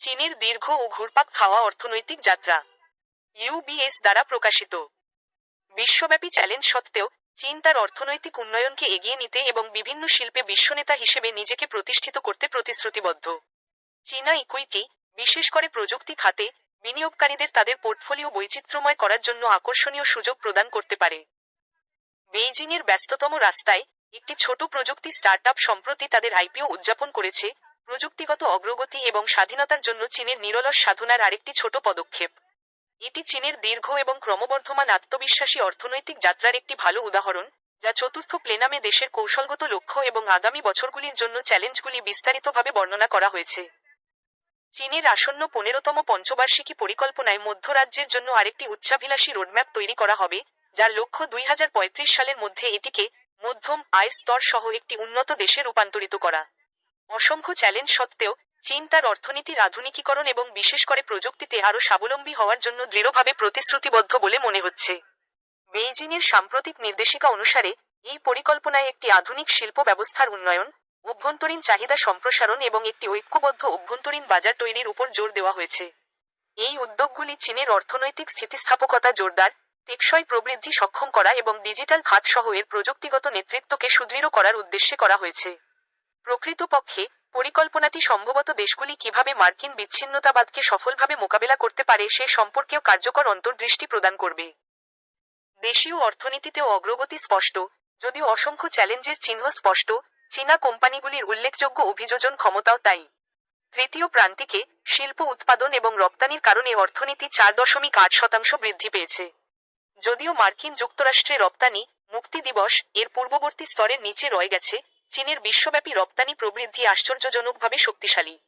চীনের দীর্ঘ ও ঘুরপাক খাওয়া অর্থনৈতিক যাত্রা ইউবিএস দ্বারা প্রকাশিত। বিশ্বব্যাপী চ্যালেঞ্জ সত্ত্বেও চীন তার অর্থনৈতিক উন্নয়নকে এগিয়ে নিতে এবং বিভিন্ন শিল্পে বিশ্বনেতা হিসেবে নিজেকে প্রতিষ্ঠিত করতে প্রতিশ্রুতিবদ্ধ। চীনা ইকুইটি বিশেষ করে প্রযুক্তি খাতে, বিনিয়োগকারীদের তাদের পোর্টফোলিও বৈচিত্র্যময় করার জন্য আকর্ষণীয় সুযোগ প্রদান করতে পারে। বেইজিংয়ের ব্যস্ততম রাস্তায় একটি ছোট প্রযুক্তি স্টার্টআপ সম্প্রতি তাদের আইপিও উদযাপন করেছে প্রযুক্তিগত অগ্রগতি এবং স্বাধীনতার জন্য চীনের নিরলস সাধনার আরেকটি ছোট পদক্ষেপ। এটি চীনের দীর্ঘ এবং ক্রমবর্ধমান আত্মবিশ্বাসী অর্থনৈতিক যাত্রার একটি ভালো উদাহরণ, যা চতুর্থ প্লেনামে দেশের কৌশলগত লক্ষ্য এবং আগামী বছরগুলির জন্য চ্যালেঞ্জগুলি বিস্তারিতভাবে বর্ণনা করা হয়েছে। চীনের আসন্ন পনেরোতম পঞ্চবার্ষিকী পরিকল্পনায় মধ্যরাজ্যের জন্য আরেকটি উচ্চাভিলাষী রোডম্যাপ তৈরি করা হবে, যার লক্ষ্য দুই হাজার পঁয়ত্রিশ সালের মধ্যে এটিকে মধ্যম আয়ের স্তর সহ একটি উন্নত দেশে রূপান্তরিত করা। অসংখ্য চ্যালেঞ্জ সত্ত্বেও, চীন তার অর্থনীতির আধুনিকীকরণ এবং বিশেষ করে প্রযুক্তিতে আরও স্বাবলম্বী হওয়ার জন্য দৃঢ়ভাবে প্রতিশ্রুতিবদ্ধ বলে মনে হচ্ছে। বেইজিংয়ের সাম্প্রতিক নির্দেশিকা অনুসারে, এই পরিকল্পনায় একটি আধুনিক শিল্প ব্যবস্থার উন্নয়ন, অভ্যন্তরীণ চাহিদা সম্প্রসারণ এবং একটি ঐক্যবদ্ধ অভ্যন্তরীণ বাজার তৈরির উপর জোর দেওয়া হয়েছে। এই উদ্যোগগুলি চীনের অর্থনৈতিক স্থিতিস্থাপকতা জোরদার, টেকসই প্রবৃদ্ধি সক্ষম করা এবং ডিজিটাল খাত সহ এর প্রযুক্তিগত নেতৃত্বকে সুদৃঢ় করার উদ্দেশ্যে করা হয়েছে। প্রকৃতপক্ষে, পরিকল্পনাটি সম্ভবত দেশগুলি কীভাবে মার্কিন বিচ্ছিন্নতাবাদকে সফলভাবে মোকাবেলা করতে পারে সে সম্পর্কেও কার্যকর অন্তর্দৃষ্টি প্রদান করবে। দেশীয় অর্থনীতিতেও অগ্রগতি স্পষ্ট, যদিও অসংখ্য চ্যালেঞ্জের চিহ্ন স্পষ্ট, চীনা কোম্পানিগুলির উল্লেখযোগ্য অভিযোজন ক্ষমতাও তাই। তৃতীয় প্রান্তিকে, শিল্প উৎপাদন এবং রপ্তানির কারণে অর্থনীতি চার দশমিক আট শতাংশ বৃদ্ধি পেয়েছে। যদিও মার্কিন যুক্তরাষ্ট্রে রপ্তানি, মুক্তি দিবস এর পূর্ববর্তী স্তরের নিচে রয়ে গেছে চীনের বিশ্বব্যাপী রপ্তানি প্রবৃদ্ধি আশ্চর্যজনকভাবে শক্তিশালী।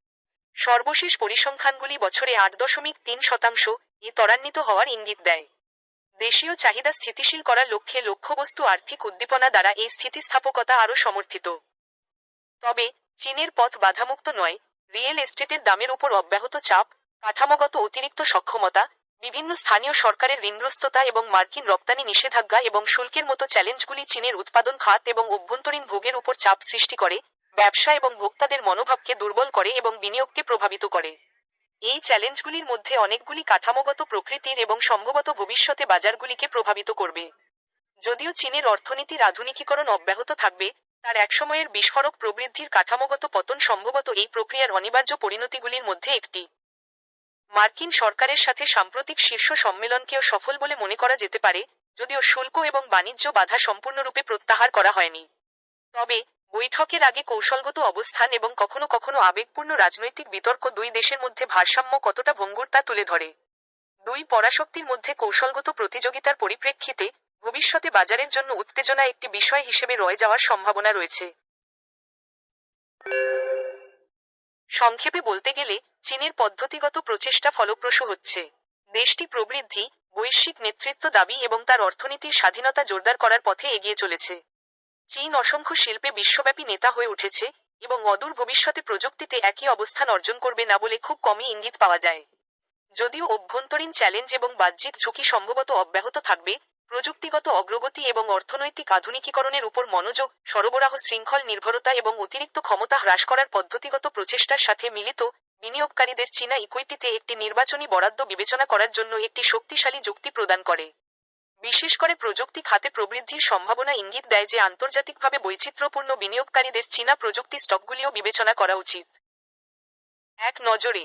সর্বশেষ পরিসংখ্যানগুলি বছরে আট দশমিক তিন শতাংশ এ ত্বরান্বিত হওয়ার ইঙ্গিত দেয়। দেশীয় চাহিদা স্থিতিশীল করার লক্ষ্যে লক্ষ্যবস্তু আর্থিক উদ্দীপনা দ্বারা এই স্থিতিস্থাপকতা আরও সমর্থিত। তবে চীনের পথ বাধামুক্ত নয়, রিয়েল এস্টেটের দামের উপর অব্যাহত চাপ, কাঠামোগত অতিরিক্ত সক্ষমতা বিভিন্ন স্থানীয় সরকারের ঋণগ্রস্ততা এবং মার্কিন রপ্তানি নিষেধাজ্ঞা এবং শুল্কের মতো চ্যালেঞ্জগুলি চীনের উৎপাদন খাত এবং অভ্যন্তরীণ ভোগের উপর চাপ সৃষ্টি করে, ব্যবসা এবং ভোক্তাদের মনোভাবকে দুর্বল করে এবং বিনিয়োগকে প্রভাবিত করে। এই চ্যালেঞ্জগুলির মধ্যে অনেকগুলি কাঠামোগত প্রকৃতির এবং সম্ভবত ভবিষ্যতে বাজারগুলিকে প্রভাবিত করবে। যদিও চীনের অর্থনীতির আধুনিকীকরণ অব্যাহত থাকবে, তার একসময়ের বিস্ফোরক প্রবৃদ্ধির কাঠামোগত পতন সম্ভবত এই প্রক্রিয়ার অনিবার্য পরিণতিগুলির মধ্যে একটি। মার্কিন সরকারের সাথে সাম্প্রতিক শীর্ষ সম্মেলনকেও সফল বলে মনে করা যেতে পারে, যদিও শুল্ক এবং বাণিজ্য বাধা সম্পূর্ণরূপে প্রত্যাহার করা হয়নি। তবে, বৈঠকের আগে কৌশলগত অবস্থান এবং কখনো কখনো আবেগপূর্ণ রাজনৈতিক বিতর্ক দুই দেশের মধ্যে ভারসাম্য কতটা ভঙ্গুর তা তুলে ধরে। দুই পরাশক্তির মধ্যে কৌশলগত প্রতিযোগিতার পরিপ্রেক্ষিতে ভবিষ্যতে বাজারের জন্য উত্তেজনা একটি বিষয় হিসেবে রয়ে যাওয়ার সম্ভাবনা রয়েছে। সংক্ষেপে বলতে গেলে, চীনের পদ্ধতিগত প্রচেষ্টা ফলপ্রসূ হচ্ছে। দেশটি প্রবৃদ্ধি, বৈশ্বিক নেতৃত্ব দাবি এবং তার অর্থনীতির স্বাধীনতা জোরদার করার পথে এগিয়ে চলেছে। চীন অসংখ্য শিল্পে বিশ্বব্যাপী নেতা হয়ে উঠেছে এবং অদূর ভবিষ্যতে প্রযুক্তিতে একই অবস্থান অর্জন করবে না বলে খুব কমই ইঙ্গিত পাওয়া যায়। যদিও অভ্যন্তরীণ চ্যালেঞ্জ এবং বাহ্যিক ঝুঁকি সম্ভবত অব্যাহত থাকবে প্রযুক্তিগত অগ্রগতি এবং অর্থনৈতিক আধুনিকীকরণের উপর মনোযোগ, সরবরাহ শৃঙ্খল নির্ভরতা এবং অতিরিক্ত ক্ষমতা হ্রাস করার পদ্ধতিগত প্রচেষ্টার সাথে মিলিত বিনিয়োগকারীদের চীনা ইকুইটিতে একটি নির্বাচনী বরাদ্দ বিবেচনা করার জন্য একটি শক্তিশালী যুক্তি প্রদান করে। বিশেষ করে প্রযুক্তি খাতে প্রবৃদ্ধির সম্ভাবনা ইঙ্গিত দেয় যে আন্তর্জাতিকভাবে বৈচিত্র্যপূর্ণ বিনিয়োগকারীদের চীনা প্রযুক্তি স্টকগুলিও বিবেচনা করা উচিত। এক নজরে